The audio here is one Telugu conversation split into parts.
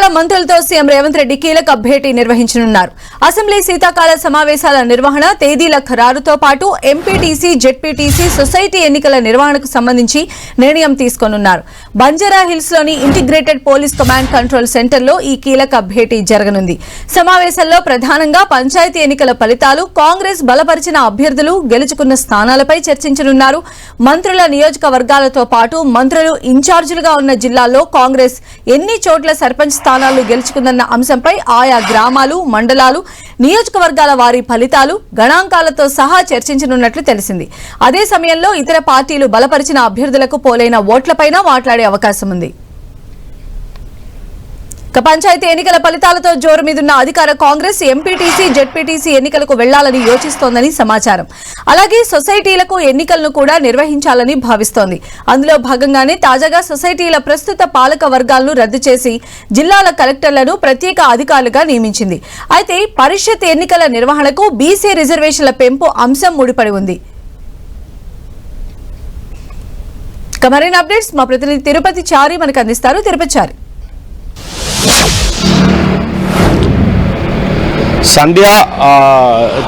ఇవాళ మంత్రులతో సీఎం రేవంత్ రెడ్డి కీలక భేటీ నిర్వహించనున్నారు. అసెంబ్లీ శీతాకాల సమావేశాల నిర్వహణ తేదీల ఖరారుతో పాటు ఎంపీటీసీ జెడ్పీటీసీ సొసైటీ ఎన్నికల నిర్వహణకు సంబంధించి నిర్ణయం తీసుకోనున్నారు. బంజారా హిల్స్లోని ఇంటిగ్రేటెడ్ పోలీస్ కమాండ్ కంట్రోల్ సెంటర్లో ఈ కీలక భేటీ జరగనుంది. సమావేశంలో ప్రధానంగా పంచాయతీ ఎన్నికల ఫలితాలు కాంగ్రెస్ బలపరిచిన అభ్యర్థులు గెలుచుకున్న స్థానాలపై చర్చించనున్నారు. మంత్రుల నియోజకవర్గాలతో పాటు మంత్రులు ఇన్ఛార్జీలుగా ఉన్న జిల్లాల్లో కాంగ్రెస్ ఎన్ని చోట్ల సర్పంచ్ స్థానాలు గెలుచుకుందన్న అంశంపై ఆయా గ్రామాలు మండలాలు నియోజకవర్గాల వారి ఫలితాలు గణాంకాలతో సహా చర్చించనున్నట్లు తెలిసింది. అదే సమయంలో ఇతర పార్టీలు బలపరిచిన అభ్యర్థులకు పోలైన ఓట్లపైన మాట్లాడే అవకాశం ఉంది పంచాయతీ ఎన్నికల ఫలితాలతో జోరు మీదున్న అధికార కాంగ్రెస్ ఎంపీటీసీ జెడ్పీటీసీ ఎన్నికలకు వెళ్ళాలని యోచిస్తోందని సమాచారం. అలాగే సొసైటీలకు ఎన్నికలను కూడా నిర్వహించాలని భావిస్తోంది. అందులో భాగంగానే తాజాగా సొసైటీల ప్రస్తుత పాలక వర్గాలను రద్దు చేసి జిల్లాల కలెక్టర్లను ప్రత్యేక అధికారులుగా నియమించింది. అయితే పరిషత్ ఎన్నికల నిర్వహణకు బీసీ రిజర్వేషన్ల పెంపు అంశం ముడిపడి ఉంది. మరిన్ని అప్డేట్స్ మా ప్రతినిధి తిరుపతి చారి మనకు అందిస్తారు. తిరుపతి చారి. సంధ్య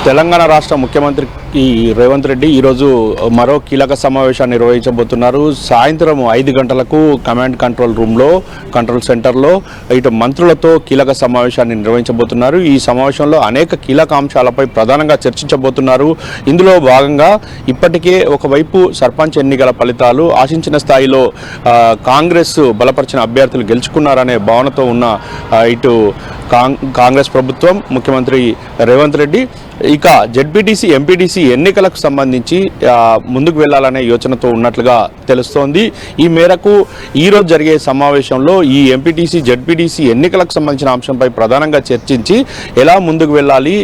తెలంగాణ రాష్ట్ర ముఖ్యమంత్రి ఈ రేవంత్ రెడ్డి ఈరోజు మరో కీలక సమావేశాన్ని నిర్వహించబోతున్నారు. సాయంత్రం ఐదు గంటలకు కమాండ్ కంట్రోల్ రూమ్లో కంట్రోల్ సెంటర్లో ఇటు మంత్రులతో కీలక సమావేశాన్ని నిర్వహించబోతున్నారు. ఈ సమావేశంలో అనేక కీలక అంశాలపై ప్రధానంగా చర్చించబోతున్నారు. ఇందులో భాగంగా ఇప్పటికే ఒకవైపు సర్పంచ్ ఎన్నికల ఫలితాలు ఆశించిన స్థాయిలో కాంగ్రెస్ బలపరిచిన అభ్యర్థులు గెలుచుకున్నారనే భావనతో ఉన్న ఇటు కాంగ్రెస్ ప్రభుత్వం ముఖ్యమంత్రి రేవంత్ రెడ్డి ఇక జెడ్పీటీసీ ఎంపీటీసీ ఎన్నికలకు సంబంధించి ముందుకు వెళ్ళాలనే యోచనతో ఉన్నట్లుగా తెలుస్తోంది. ఈ మేరకు ఈరోజు జరిగే సమావేశంలో ఈ ఎంపీటీసీ జెడ్పీటీసీ ఎన్నికలకు సంబంధించిన అంశంపై ప్రధానంగా చర్చించి ఎలా ముందుకు వెళ్ళాలి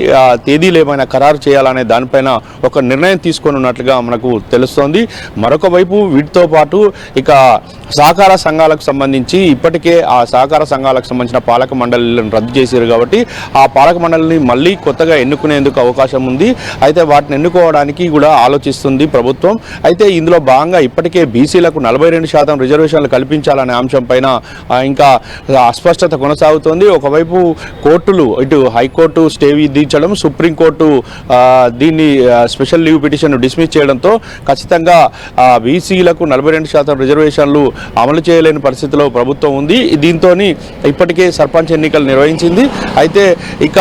తేదీలు ఏమైనా ఖరారు చేయాలనే దానిపైన ఒక నిర్ణయం తీసుకొని ఉన్నట్లుగా మనకు తెలుస్తోంది. మరొక వైపు వీటితో పాటు ఇక సహకార సంఘాలకు సంబంధించి ఇప్పటికే ఆ సహకార సంఘాలకు సంబంధించిన పాలక మండలిలను రద్దు చేశారు కాబట్టి ఆ పాలక మండలిని మళ్ళీ కొత్తగా ఎన్నుకునేందుకు అవకాశం ఉంది. అయితే వాటిని ఎన్నుకోవడానికి కూడా ఆలోచిస్తుంది ప్రభుత్వం. అయితే ఇందులో భాగంగా ఇప్పటికే బీసీలకు నలభై రెండు శాతం రిజర్వేషన్లు కల్పించాలనే అంశం పైన ఇంకా అస్పష్టత కొనసాగుతోంది. ఒకవైపు కోర్టులు ఇటు హైకోర్టు స్టే విధించడం సుప్రీంకోర్టు దీన్ని స్పెషల్ లీవ్ పిటిషన్ డిస్మిస్ చేయడంతో ఖచ్చితంగా బీసీలకు నలభై రెండు శాతం రిజర్వేషన్లు అమలు చేయలేని పరిస్థితిలో ప్రభుత్వం ఉంది. దీంతో ఇప్పటికే సర్పంచ్ ఎన్నికలు నిర్వహించి వచ్చింది అయితే ఇక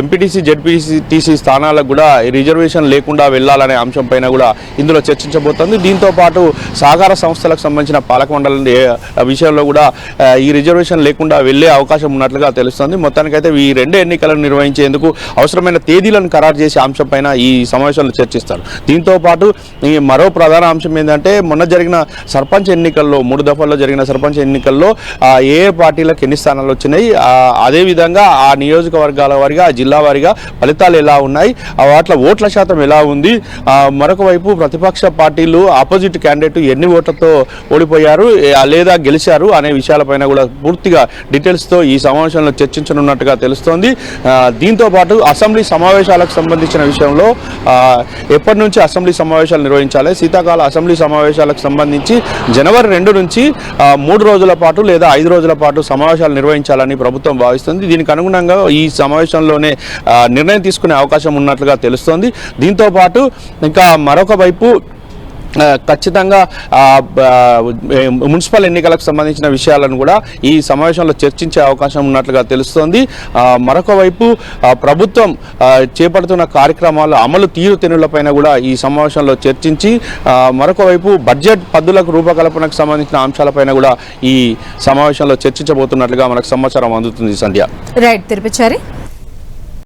ఎంపీటీసీ జెడ్పీటీసీ స్థానాలకు కూడా ఈ రిజర్వేషన్ లేకుండా వెళ్ళాలనే అంశం పైన కూడా ఇందులో చర్చించబోతోంది. దీంతో పాటు సహకార సంస్థలకు సంబంధించిన పాలక విషయంలో కూడా ఈ రిజర్వేషన్ లేకుండా వెళ్ళే అవకాశం ఉన్నట్లుగా తెలుస్తుంది. మొత్తానికైతే ఈ రెండు ఎన్నికలను నిర్వహించేందుకు అవసరమైన తేదీలను ఖరారు చేసే అంశం పైన ఈ సమావేశంలో చర్చిస్తారు. దీంతో పాటు ఈ మరో ప్రధాన అంశం ఏంటంటే మొన్న జరిగిన సర్పంచ్ ఎన్నికల్లో మూడు దఫాల్లో జరిగిన సర్పంచ్ ఎన్నికల్లో ఏ ఏ పార్టీలకు ఎన్ని స్థానాలు వచ్చినాయి ఆ, అదేవిధంగా ఆ నియోజకవర్గాల వారిగా ఆ జిల్లా వారిగా ఫలితాలు ఎలా ఉన్నాయి ఆ ఓట్ల శాతం ఎలా ఉంది మరొక వైపు ప్రతిపక్ష పార్టీలు ఆపోజిట్ క్యాండిడేట్ ఎన్ని ఓట్లతో ఓడిపోయారు లేదా గెలిచారు అనే విషయాలపైన కూడా పూర్తిగా డీటెయిల్స్తో ఈ సమావేశంలో చర్చించనున్నట్టుగా తెలుస్తోంది. దీంతోపాటు దీంతో పాటు అసెంబ్లీ సమావేశాలకు సంబంధించిన విషయంలో ఎప్పటి నుంచి అసెంబ్లీ సమావేశాలు నిర్వహించాలి శీతాకాల అసెంబ్లీ సమావేశాలకు సంబంధించి జనవరి రెండు నుంచి మూడు రోజుల పాటు లేదా ఐదు రోజుల పాటు సమావేశాలు నిర్వహించాలని ప్రభుత్వం భావిస్తుంది. దీనికి అనుగుణంగా ఈ సమావేశంలోనే నిర్ణయం తీసుకునే అవకాశం ఉన్నట్లుగా తెలుస్తోంది. దీంతో పాటు ఇంకా మరొక వైపు ఖచ్చితంగా మున్సిపల్ ఎన్నికలకు సంబంధించిన విషయాలను కూడా ఈ సమావేశంలో చర్చించే అవకాశం ఉన్నట్లుగా తెలుస్తోంది. మరొక వైపు ప్రభుత్వం చేపడుతున్న కార్యక్రమాల అమలు తీరుతెన్నులపైన కూడా ఈ సమావేశంలో చర్చించి మరొక వైపు బడ్జెట్ పద్దులకు రూపకల్పనకు సంబంధించిన అంశాలపైన కూడా ఈ సమావేశంలో చర్చించబోతున్నట్లుగా మనకు సమాచారం అందుతుంది సంధ్య. రైట్ తిరుపతి